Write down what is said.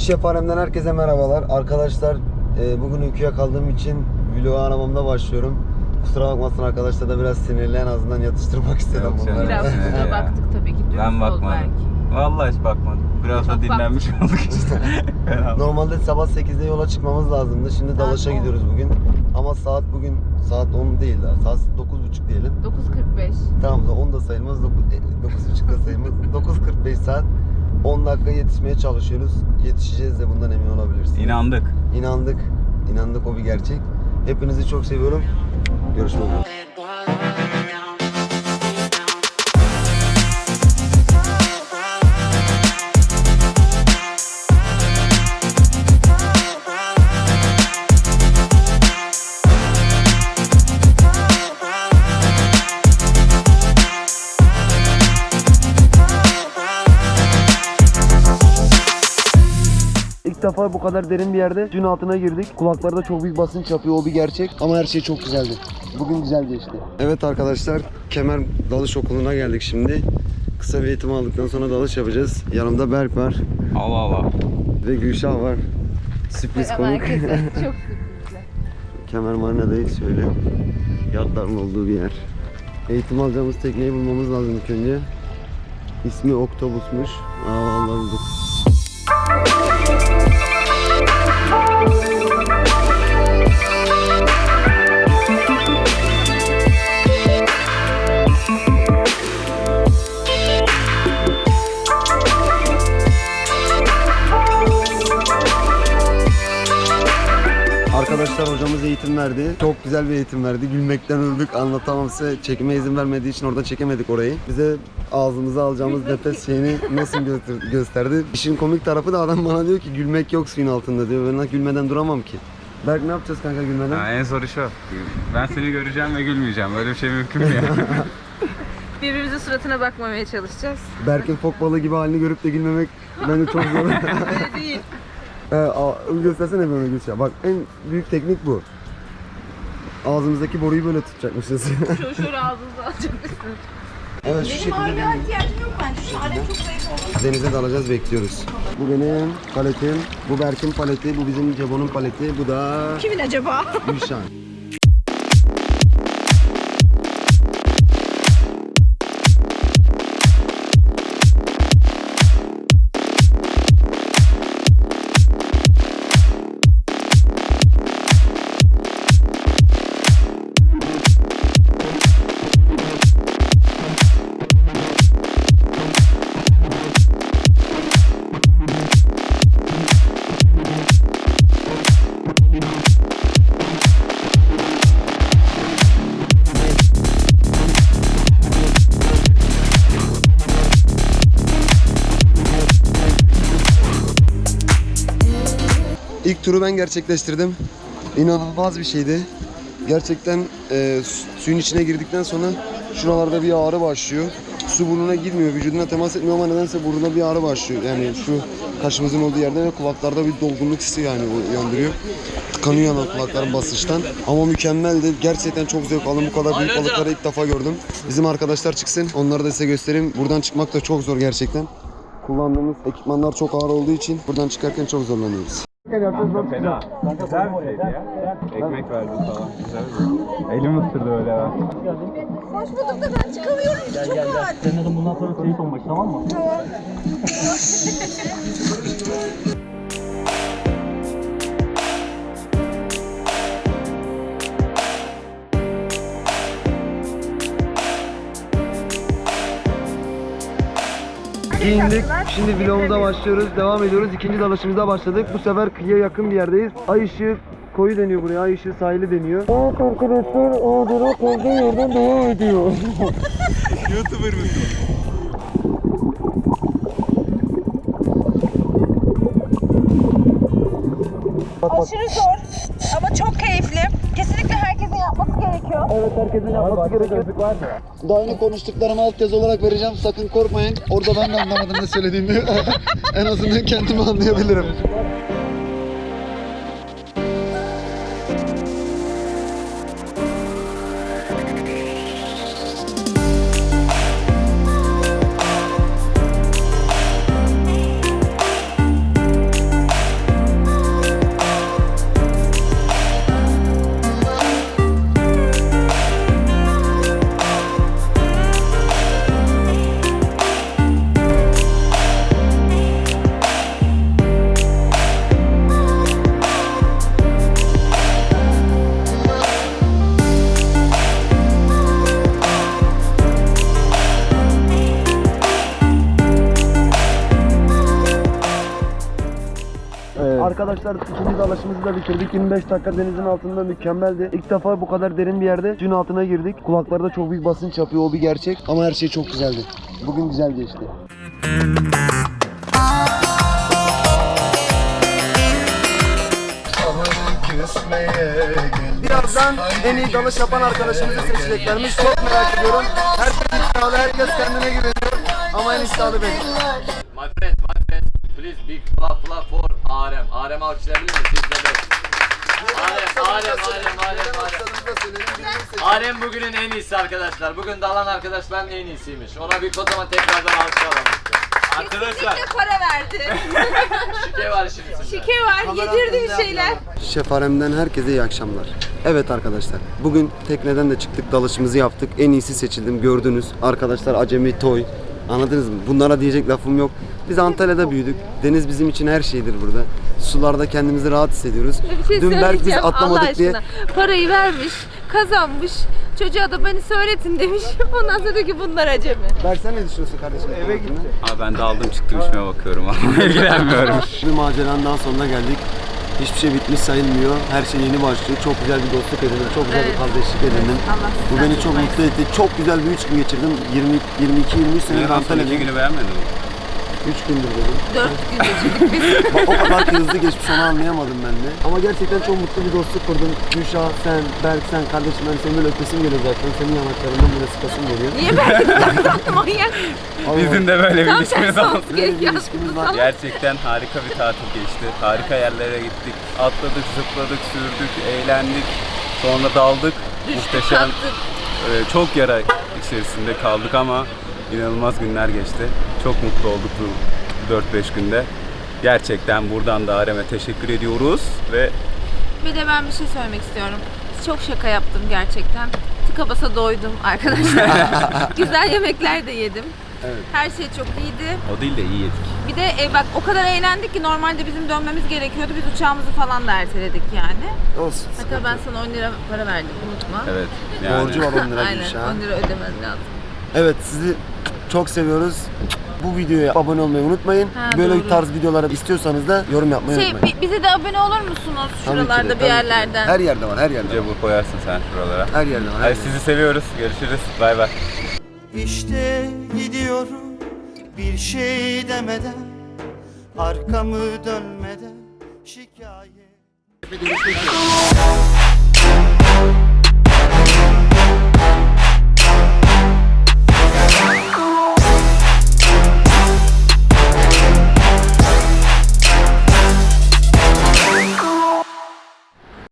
Şef Harem'den herkese merhabalar. Arkadaşlar e, bugün uykuya kaldığım için vlogu aramamda başlıyorum. Kusura bakmasın arkadaşlar da biraz sinirli en azından yatıştırmak istedim Yok bunları. Biraz Ya. baktık tabii ki. Dürüst Ben bakmadım. belki. Vallahi hiç bakmadım. Biraz da Çok dinlenmiş olduk işte. Normalde sabah 8'de yola çıkmamız lazımdı. Şimdi Saat dalaşa 10. gidiyoruz bugün. Ama saat bugün saat 10 değil daha. Saat 9.30 diyelim. 9.45. Tamam da 10 da sayılmaz, 9.30 da sayılmaz. 9.45 saat 10 dakika yetişmeye çalışıyoruz. Yetişeceğiz de bundan emin olabilirsiniz. İnandık. İnandık. İnandık o bir gerçek. Hepinizi çok seviyorum. Görüşmek üzere. İlk defa bu kadar derin bir yerde suyun altına girdik. Kulaklarda çok büyük basınç yapıyor o bir gerçek ama her şey çok güzeldi. Bugün güzel geçti. Evet arkadaşlar Kemer Dalış Okulu'na geldik şimdi. Kısa bir eğitim aldıktan sonra dalış yapacağız. Yanımda Berk var Allah Allah. ve Gülşah var. Sürpriz konuk. çok. Kemer Marina'dayız şöyle. Yatların olduğu bir yer. Eğitim alacağımız tekneyi bulmamız lazım ilk önce. İsmi Oktopus'muş. Aa vallahi bulduk. Eğitim verdi. Çok güzel bir eğitim verdi. Gülmekten öldük. Anlatamam size. Çekime izin vermediği için orada çekemedik orayı. Bize ağzımıza alacağımız nefes şeyini nasıl göster- gösterdi. İşin komik tarafı da adam bana diyor ki gülmek yok suyun altında diyor. Ben gülmeden duramam ki. Berk ne yapacağız kanka gülmeden? Ha, en zoru şu. Ben seni göreceğim ve gülmeyeceğim. Böyle bir şey mümkün mü ya? Birbirimizin suratına bakmamaya çalışacağız. Berk'in fok balığı gibi halini görüp de gülmemek bence çok zor. Öyle değil. Ee, a- göstersene böyle Gülşah. Bak en büyük teknik bu. Ağzımızdaki boruyu böyle tutacakmışız. Şu şöyle ağzınıza alacaksınız. evet şu şekilde Ağırlığa ihtiyacım yok bence. Şu Alem çok zayıf oldu. denize dalacağız bekliyoruz. Bu benim paletim, bu Berk'in paleti, bu bizim Cebo'nun paleti, bu da Kimin acaba? Gülşah. İlk turu ben gerçekleştirdim. İnanılmaz bir şeydi. Gerçekten e, su- suyun içine girdikten sonra şuralarda bir ağrı başlıyor. Su burnuna girmiyor, vücuduna temas etmiyor ama nedense burnuna bir ağrı başlıyor. Yani şu kaşımızın olduğu yerde ve kulaklarda bir dolgunluk hissi yani uyandırıyor. Tıkanıyor yani kulakların basınçtan. Ama mükemmeldi. Gerçekten çok zevk aldım. Bu kadar büyük balıkları ilk defa gördüm. Bizim arkadaşlar çıksın. Onları da size göstereyim. Buradan çıkmak da çok zor gerçekten. Kullandığımız ekipmanlar çok ağır olduğu için buradan çıkarken çok zorlanıyoruz. Fena. Güzel bir şeydi ya. Ekmek verdin falan. Güzel bir Elim ısırdı öyle ben. Hoş bulduk da ben çıkamıyorum ki çok ağır. Senin bundan sonra Seyit olmak tamam mı? Giyindik. Şimdi vlogumuza başlıyoruz. Devam ediyoruz. İkinci dalışımıza başladık. Bu sefer kıyıya yakın bir yerdeyiz. Ay ışığı koyu deniyor buraya. Ay ışığı sahili deniyor. Evet arkadaşlar Adana kaldığı yerden devam ediyor. Youtuber mısın? Aşırı zor ama çok keyifli. Yapması gerekiyor. Evet herkesin yapması gerekiyor. Daha önce konuştuklarımı altyazı olarak vereceğim. Sakın korkmayın. Orada ben de anlamadım ne söylediğimi. en azından kendimi anlayabilirim. Arkadaşlar ikinci dalışımızı da bitirdik. 25 dakika denizin altında mükemmeldi. İlk defa bu kadar derin bir yerde suyun altına girdik. Kulaklarda çok büyük basınç yapıyor o bir gerçek. Ama her şey çok güzeldi. Bugün güzel geçti. Birazdan en iyi dalış yapan arkadaşımızı seçeceklermiş. Çok merak ediyorum. Herkes iddialı, herkes kendine güveniyor. Ama en iddialı benim. Please big clap clap for Arem. Arem alkışlayabilir miyiz? Siz de de. Arem, Arem, Arem, Arem, Arem. Arem bugünün en iyisi arkadaşlar. Bugün dalan arkadaşların en iyisiymiş. Ona bir kocaman tekrardan alkışlayalım. Arkadaşlar, Kesinlikle para verdi. şike var şimdi. Şike var, yedirdi bir şeyler. Şef Harem'den herkese iyi akşamlar. Evet arkadaşlar, bugün tekneden de çıktık, dalışımızı yaptık. En iyisi seçildim, gördünüz. Arkadaşlar acemi toy. Anladınız mı? Bunlara diyecek lafım yok. Biz Antalya'da büyüdük. Deniz bizim için her şeydir burada. Sularda kendimizi rahat hissediyoruz. Bir şey Dün Berk biz söyleyeceğim Allah atlamadık diye aşkına. Parayı vermiş, kazanmış. Çocuğa da beni söyletin demiş. Ondan sonra diyor ki bunlar acemi. Berk sen ne düşünüyorsun kardeşim? Eve gitti. Abi ben de aldım çıktım işime bakıyorum ama ilgilenmiyorum. Bir maceranın daha sonuna geldik. Hiçbir şey bitmiş sayılmıyor. Her şey yeni başlıyor. Çok güzel bir dostluk edindim. Çok güzel Evet. bir kardeşlik edindim. Allah Bu sizden beni çok mutlu etti. Çok güzel bir üç gün geçirdim. 20 22 23 senedir Senin son iki Antalya'dayım. günü beğenmedin mi? 3 gündür dedim. Dört gün geçirdik biz. Bak, o kadar ki hızlı geçmiş onu anlayamadım ben de. Ama gerçekten çok mutlu bir dostluk kurdum. Gülşah, sen, Berk, sen kardeşim ben senin böyle öpesim geliyor zaten. Senin yanaklarından böyle sıkasım geliyor. Niye ben manyak? Bizim de böyle bir ilişkimiz tersi oldu. olması Böyle bir gerekiyor. ilişkimiz var. Gerçekten harika bir tatil geçti. Harika yerlere gittik. Atladık, zıpladık, sürdük, eğlendik. Sonra daldık. Muhteşem. Kalktık. Ee, çok yara içerisinde kaldık ama inanılmaz günler geçti. Çok mutlu olduk bu 4-5 günde. Gerçekten buradan da Arem'e teşekkür ediyoruz ve Bir de ben bir şey söylemek istiyorum. Çok şaka yaptım gerçekten. Tıka basa doydum arkadaşlar. Güzel yemekler de yedim. Evet. Her şey çok iyiydi. o değil de iyi yedik. Bir de e, bak o kadar eğlendik ki normalde bizim dönmemiz gerekiyordu. Biz uçağımızı falan da erteledik yani. Olsun. Hatta ben sana 10 lira para verdim unutma. Evet. Yani Borcu var 10 lira Aynen Gülşah. 10 lira ödemen lazım. Evet sizi çok seviyoruz. Bu videoya abone olmayı unutmayın. Ha, Böyle doğru. tarz videoları istiyorsanız da yorum yapmayı Şey unutmayın. bi- bize de abone olur musunuz Tabii ki de, şuralarda tabii bir ki de. yerlerden? Her yerde var, her yerde var. Cebur koyarsın sen şuralara. Her yerde var. her Hadi yerde. sizi seviyoruz. Görüşürüz. Bay bay. İşte gidiyorum bir şey demeden Arkamı dönmeden şikayet